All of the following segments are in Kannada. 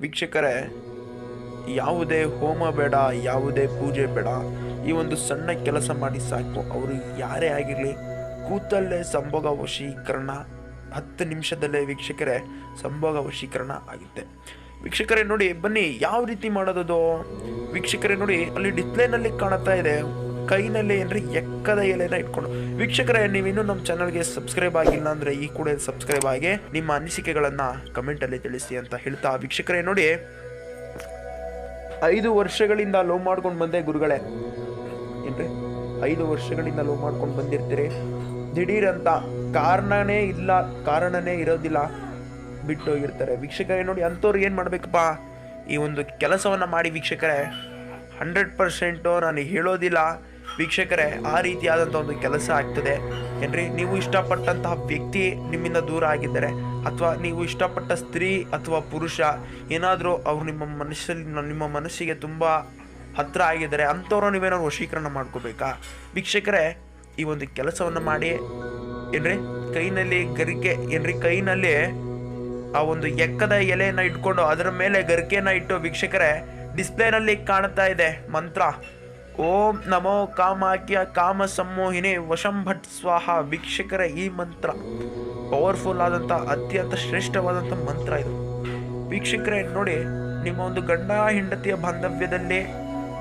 ವೀಕ್ಷಕರೇ, ಯಾವುದೇ ಹೋಮ ಬೇಡ, ಯಾವುದೇ ಪೂಜೆ ಬೇಡ. ಈ ಒಂದು ಸಣ್ಣ ಕೆಲಸ ಮಾಡಿ ಸಾಕು. ಅವರು ಯಾರೇ ಆಗಿರಲಿ, ಕೂತಲ್ಲೇ ಸಂಭೋಗ ವಶೀಕರಣ ಹತ್ತು ನಿಮಿಷದಲ್ಲೇ ವೀಕ್ಷಕರೇ, ಸಂಭೋಗ ವಶೀಕರಣ ಆಗುತ್ತೆ. ವೀಕ್ಷಕರೇ, ನೋಡಿ, ಬನ್ನಿ, ಯಾವ ರೀತಿ ಮಾಡೋದದು? ವೀಕ್ಷಕರೇ, ನೋಡಿ, ಅಲ್ಲಿ ಡಿಸ್ಪ್ಲೇನಲ್ಲಿ ಕಾಣುತ್ತಾ ಇದೆ. ಕೈನಲ್ಲಿ ಏನ್ರಿ ಎಕ್ಕದ ಎಲೆನ ಇಟ್ಕೊಂಡು. ವೀಕ್ಷಕರೇ, ನೀವಿನ್ನು ನಮ್ಮ ಚಾನಲ್ಗೆ ಸಬ್ಸ್ಕ್ರೈಬ್ ಆಗಿಲ್ಲ ಅಂದ್ರೆ ಈ ಕೂಡ ಸಬ್ಸ್ಕ್ರೈಬ್ ಆಗಿ ನಿಮ್ಮ ಅನಿಸಿಕೆಗಳನ್ನ ಕಮೆಂಟ್ ಅಲ್ಲಿ ತಿಳಿಸಿ ಅಂತ ಹೇಳ್ತಾ ವೀಕ್ಷಕರೇ, ನೋಡಿ. ಐದು ವರ್ಷಗಳಿಂದ ಲವ್ ಮಾಡ್ಕೊಂಡು ಬಂದೆ ಗುರುಗಳೇ. ಏನ್ರಿ? ಐದು ವರ್ಷಗಳಿಂದ ಲವ್ ಮಾಡ್ಕೊಂಡು ಬಂದಿರ್ತೀರಿ. ದಿಢೀರಂತ ಕಾರಣನೇ ಇಲ್ಲ, ಕಾರಣನೇ ಇರೋದಿಲ್ಲ, ಬಿಟ್ಟು ಹೋಗಿರ್ತಾರೆ. ವೀಕ್ಷಕರೇ, ನೋಡಿ, ಅಂಥವ್ರು ಏನು ಮಾಡಬೇಕಪ್ಪ? ಈ ಒಂದು ಕೆಲಸವನ್ನ ಮಾಡಿ ವೀಕ್ಷಕರೇ ಹಂಡ್ರೆಡ್ ಪರ್ಸೆಂಟು ನಾನು ಹೇಳೋದಿಲ್ಲ. ವೀಕ್ಷಕರೇ, ಆ ರೀತಿಯಾದಂಥ ಒಂದು ಕೆಲಸ ಆಗ್ತದೆ. ಏನ್ರಿ? ನೀವು ಇಷ್ಟಪಟ್ಟಂತಹ ವ್ಯಕ್ತಿ ನಿಮ್ಮಿಂದ ದೂರ ಆಗಿದ್ದಾರೆ, ಅಥವಾ ನೀವು ಇಷ್ಟಪಟ್ಟ ಸ್ತ್ರೀ ಅಥವಾ ಪುರುಷ, ಏನಾದರೂ ಅವ್ರು ನಿಮ್ಮ ಮನಸ್ಸಲ್ಲಿ, ನಿಮ್ಮ ಮನಸ್ಸಿಗೆ ತುಂಬ ಹತ್ರ ಆಗಿದ್ದಾರೆ ಅಂಥವ್ರು ನೀವೇನಾದ್ರು ವಶೀಕರಣ ಮಾಡ್ಕೋಬೇಕಾ? ವೀಕ್ಷಕರೇ, ಈ ಒಂದು ಕೆಲಸವನ್ನು ಮಾಡಿ, ಏನ್ರಿ? ಕೈನಲ್ಲಿ ಗರಿಕೆ, ಏನ್ರಿ? ಕೈನಲ್ಲಿ ಆ ಒಂದು ಎಕ್ಕದ ಎಲೆಯನ್ನು ಇಟ್ಕೊಂಡು ಅದರ ಮೇಲೆ ಗರಿಕೆಯನ್ನು ಇಟ್ಟು ವೀಕ್ಷಕರೇ ಡಿಸ್ಪ್ಲೇನಲ್ಲಿ ಕಾಣ್ತಾ ಇದೆ, ಮಂತ್ರ. ಓಂ ನಮೋ ಕಾಮಾಕ್ಯ ಕಾಮ ಸಂಮೋಹಿನಿ ವಶಂಭಟ್ ಸ್ವಾಹ. ವೀಕ್ಷಕರ, ಈ ಮಂತ್ರ ಪವರ್ಫುಲ್ ಆದಂಥ, ಅತ್ಯಂತ ಶ್ರೇಷ್ಠವಾದಂಥ ಮಂತ್ರ ಇದು. ವೀಕ್ಷಕರೇ, ನೋಡಿ, ನಿಮ್ಮ ಒಂದು ಗಂಡ ಹೆಂಡತಿಯ ಬಾಂಧವ್ಯದಲ್ಲೇ,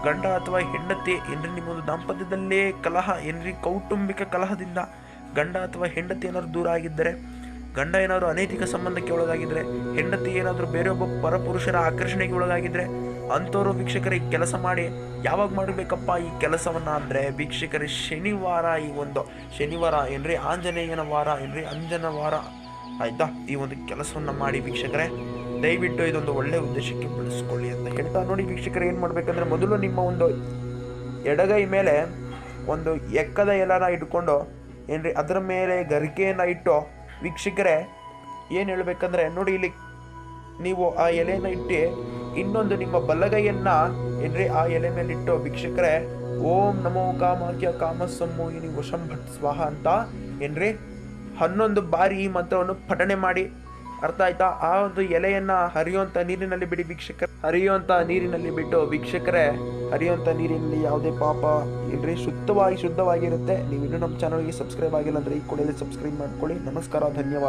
ಗಂಡ ಅಥವಾ ಹೆಂಡತಿ ಏನ್ರಿ ನಿಮ್ಮ ಒಂದು ದಾಂಪತ್ಯದಲ್ಲೇ ಕಲಹ, ಏನ್ರಿ ಕೌಟುಂಬಿಕ ಕಲಹದಿಂದ ಗಂಡ ಅಥವಾ ಹೆಂಡತಿ ಏನಾದ್ರು ದೂರ ಆಗಿದ್ದರೆ, ಗಂಡ ಏನಾದ್ರು ಅನೈತಿಕ ಸಂಬಂಧಕ್ಕೆ ಒಳಗಾಗಿದ್ರೆ ಹೆಂಡತಿ ಏನಾದರೂ ಬೇರೆಯೊಬ್ಬ ಪರಪುರುಷರ ಆಕರ್ಷಣೆಗೆ ಒಳಗಾಗಿದ್ರೆ ಅಂಥವ್ರು ವೀಕ್ಷಕರಿಗೆ ಕೆಲಸ ಮಾಡಿ. ಯಾವಾಗ ಮಾಡಬೇಕಪ್ಪ ಈ ಕೆಲಸವನ್ನು ಅಂದರೆ, ವೀಕ್ಷಕರೇ, ಶನಿವಾರ ಈ ಒಂದು, ಶನಿವಾರ ಏನ್ರಿ, ಆಂಜನೇಯನ ವಾರ ಏನ್ರಿ, ಅಂಜನ ವಾರ. ಆಯ್ತಾ? ಈ ಒಂದು ಕೆಲಸವನ್ನು ಮಾಡಿ ವೀಕ್ಷಕರೇ, ದಯವಿಟ್ಟು ಇದೊಂದು ಒಳ್ಳೆ ಉದ್ದೇಶಕ್ಕೆ ಬಳಸ್ಕೊಳ್ಳಿ ಅಂತ ಹೇಳ್ತಾ ನೋಡಿ ವೀಕ್ಷಕರು, ಏನು ಮಾಡಬೇಕಂದ್ರೆ ಮೊದಲು ನಿಮ್ಮ ಒಂದು ಎಡಗೈ ಮೇಲೆ ಒಂದು ಎಕ್ಕದ ಎಲನ ಇಟ್ಕೊಂಡು, ಏನ್ರಿ, ಅದರ ಮೇಲೆ ಗರಿಕೆಯನ್ನು ಇಟ್ಟು, ವೀಕ್ಷಕರೇ, ಏನು ಹೇಳಬೇಕಂದ್ರೆ, ನೋಡಿ ಇಲ್ಲಿ ನೀವು ಆ ಎಲೆಯನ್ನು ಇಟ್ಟು ಇನ್ನೊಂದು ನಿಮ್ಮ ಬಲಗೈಯನ್ನ ಏನ್ರಿ ಆ ಎಲೆ ಮೇಲೆ ಇಟ್ಟು ಭಿಕ್ಷಕರೆ ಓಂ ನಮೋ ಕಾಮಾಖ್ಯ ವಶಂ ಭಟ್ ಸ್ವಾಹ ಅಂತ ಏನ್ರಿ ಹನ್ನೊಂದು ಬಾರಿ ಈ ಮಂತ್ರವನ್ನು ಪಠಣೆ ಮಾಡಿ. ಅರ್ಥ ಆಯ್ತಾ? ಆ ಒಂದು ಎಲೆಯನ್ನ ಹರಿಯುವಂತ ನೀರಿನಲ್ಲಿ ಬಿಡಿ ಭಿಕ್ಷಕರ ಹರಿಯುವಂತ ನೀರಿನಲ್ಲಿ ಬಿಟ್ಟು ಭಿಕ್ಷಕರೇ ಹರಿಯುವಂತ ನೀರಿನಲ್ಲಿ ಯಾವುದೇ ಪಾಪ ಇಲ್ರಿ ಶುದ್ಧವಾಗಿ ಶುದ್ಧವಾಗಿರುತ್ತೆ. ನೀವು ಇನ್ನೂ ನಮ್ಮ ಚಾನಲ್ಗೆ ಸಬ್ಸ್ಕ್ರೈಬ್ ಆಗಿಲ್ಲ ಅಂದ್ರೆ ಈ ಕೂಡಲೇ ಸಬ್ಸ್ಕ್ರೈಬ್ ಮಾಡ್ಕೊಳ್ಳಿ. ನಮಸ್ಕಾರ, ಧನ್ಯವಾದ.